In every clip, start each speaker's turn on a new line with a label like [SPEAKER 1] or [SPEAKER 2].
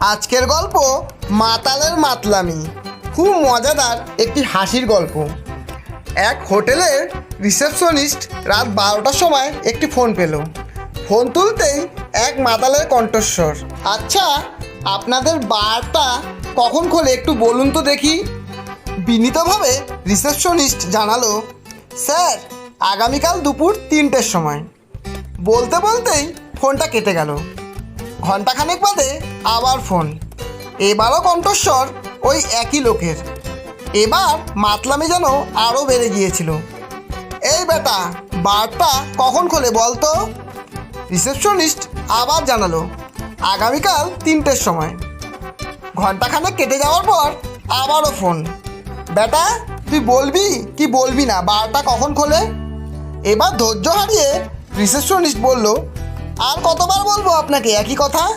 [SPEAKER 1] আজকের গল্প মাতালের মাতলামি। খুব মজাদার একটি হাসির গল্প। এক হোটেলের রিসেপশনিস্ট রাত বারোটার সময় একটি ফোন পেল। ফোন তুলতেই এক মাতালের কণ্ঠস্বর আচ্ছা আপনাদের বারটা কখন খোলে একটু বলুন তো দেখি? বিনীতভাবে রিসেপশনিস্ট জানালো, স্যার, আগামীকাল দুপুর তিনটের সময়। বলতে বলতেই ফোনটা কেটে গেল। ঘন্টাখানেক বাদে আবার ফোন। এবারও কণ্ঠস্বর ওই একই লোকের। এবার মাতলামি যেন আরও বেড়ে গিয়েছিল। এই বেটা, বারটা কখন খোলে বলতো? রিসেপশনিস্ট আবার জানালো, আগামীকাল তিনটের সময়। ঘন্টাখানেক কেটে যাওয়ার পর আবারও ফোন, বেটা, তুই বলবি কি বলবি না, বারটা কখন খোলে? এবার ধৈর্য হারিয়ে রিসেপশনিস্ট বলল আর কতবার বলব আপনাকে, একই কথা?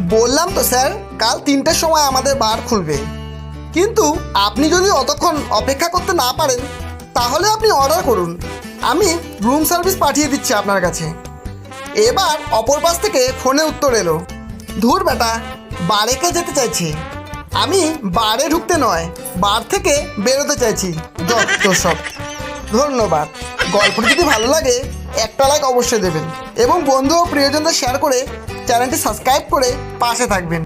[SPEAKER 1] বললাম তো স্যার, কাল তিনটের সময় আমাদের বার খুলবে। কিন্তু আপনি যদি অতক্ষণ অপেক্ষা করতে না পারেন, তাহলে আপনি অর্ডার করুন। আমি রুম সার্ভিস পাঠিয়ে দিচ্ছি আপনার কাছে। এবার অপর পাশ থেকে ফোনে উত্তর এলো। ধুর বেটা, বারে কে যেতে চাইছি? আমি বারে ঢুকতে নয়, বার থেকে বেরোতে চাইছি। সব। ধন্যবাদ। গল্পটি যদি ভালো লাগে একটা লাইক অবশ্যই দেবেন। এবং বন্ধু ও প্রিয়জনদের শেয়ার করে চ্যানেলটি সাবস্ক্রাইব করে পাশে থাকবেন।